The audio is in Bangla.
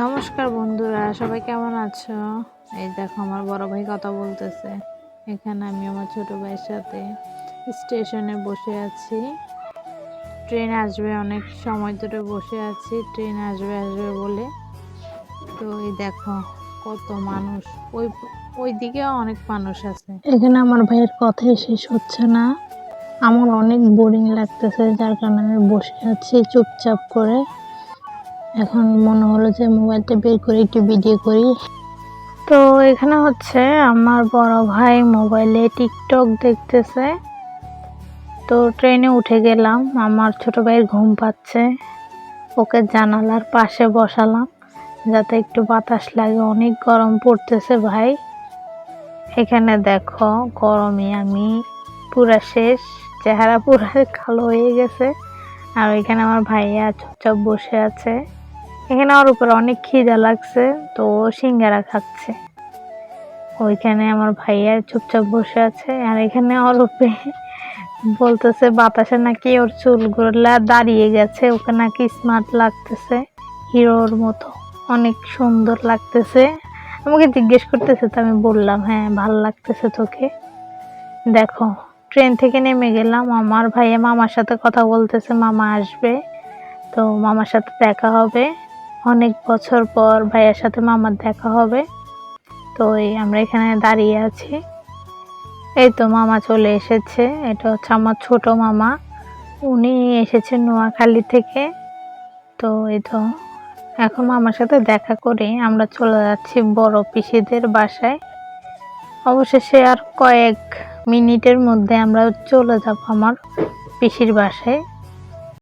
নমস্কার বন্ধুরা, সবাই কেমন আছো? এই দেখো, আমার বড় ভাই কথা বলতেছে। এখানে আমি আমার ছোট ভাইয়ের সাথে স্টেশনে বসে আছি। ট্রেন আসবে, অনেক সময় ধরে বসে আছি। ট্রেন আসবে আসবে বলে। তো এই দেখো, কত মানুষ। ওই ওই দিকেও অনেক মানুষ আছে। এখানে আমার ভাইয়ের কথাই শেষ হচ্ছে না। আমার অনেক বোরিং লাগতেছে, যার কারণে আমি বসে আছি চুপচাপ করে। এখন মনে হলো যে মোবাইলটা বের করে একটু ভিডিও করি। তো এখানে হচ্ছে আমার বড় ভাই মোবাইলে টিকটক দেখতেছে। তো ট্রেনে উঠে গেলাম, আমার ছোট ভাইয়ের ঘুম পাচ্ছে। ওকে জানালার পাশে বসালাম, যাতে একটু বাতাস লাগে, অনেক গরম পড়তেছে ভাই। এখানে দেখো, গরমে আমি পুরা শেষ, চেহারা পুরা কালো হয়ে গেছে। আর এখানে আমার ভাইয়া চুপচাপ বসে আছে। এখানে ওর উপরে অনেক খিদা লাগছে, তো সিঙ্গারা খাচ্ছে। ওইখানে আমার ভাইয়া চুপচাপ বসে আছে, আর এখানে উপরে বলতেছে, বাতাসে নাকি ওর চুলগুলা দাঁড়িয়ে গেছে, ওকে নাকি স্মার্ট লাগতেছে, হিরোর মতো, অনেক সুন্দর লাগতেছে। আমাকে জিজ্ঞেস করতেছে তো আমি বললাম হ্যাঁ ভালো লাগতেছে তোকে। দেখো, ট্রেন থেকে নেমে গেলাম, আমার ভাইয়া মামার সাথে কথা বলতেছে, মামা আসবে, তো মামার সাথে দেখা হবে। অনেক বছর পর ভাইয়ার সাথে মামার দেখা হবে। তো এই আমরা এখানে দাঁড়িয়ে আছি। এই তো মামা চলে এসেছে। এটা হচ্ছে আমার ছোট মামা। উনি এসেছেন নোয়াখালী থেকে। তো এই তো এখন মামার সাথে দেখা করে। আমরা চলে যাচ্ছি বড় পিসিদের বাসায়। অবশেষে আর কয়েক মিনিটের মধ্যে আমরা চলে যাব আমার পিসির বাসায়।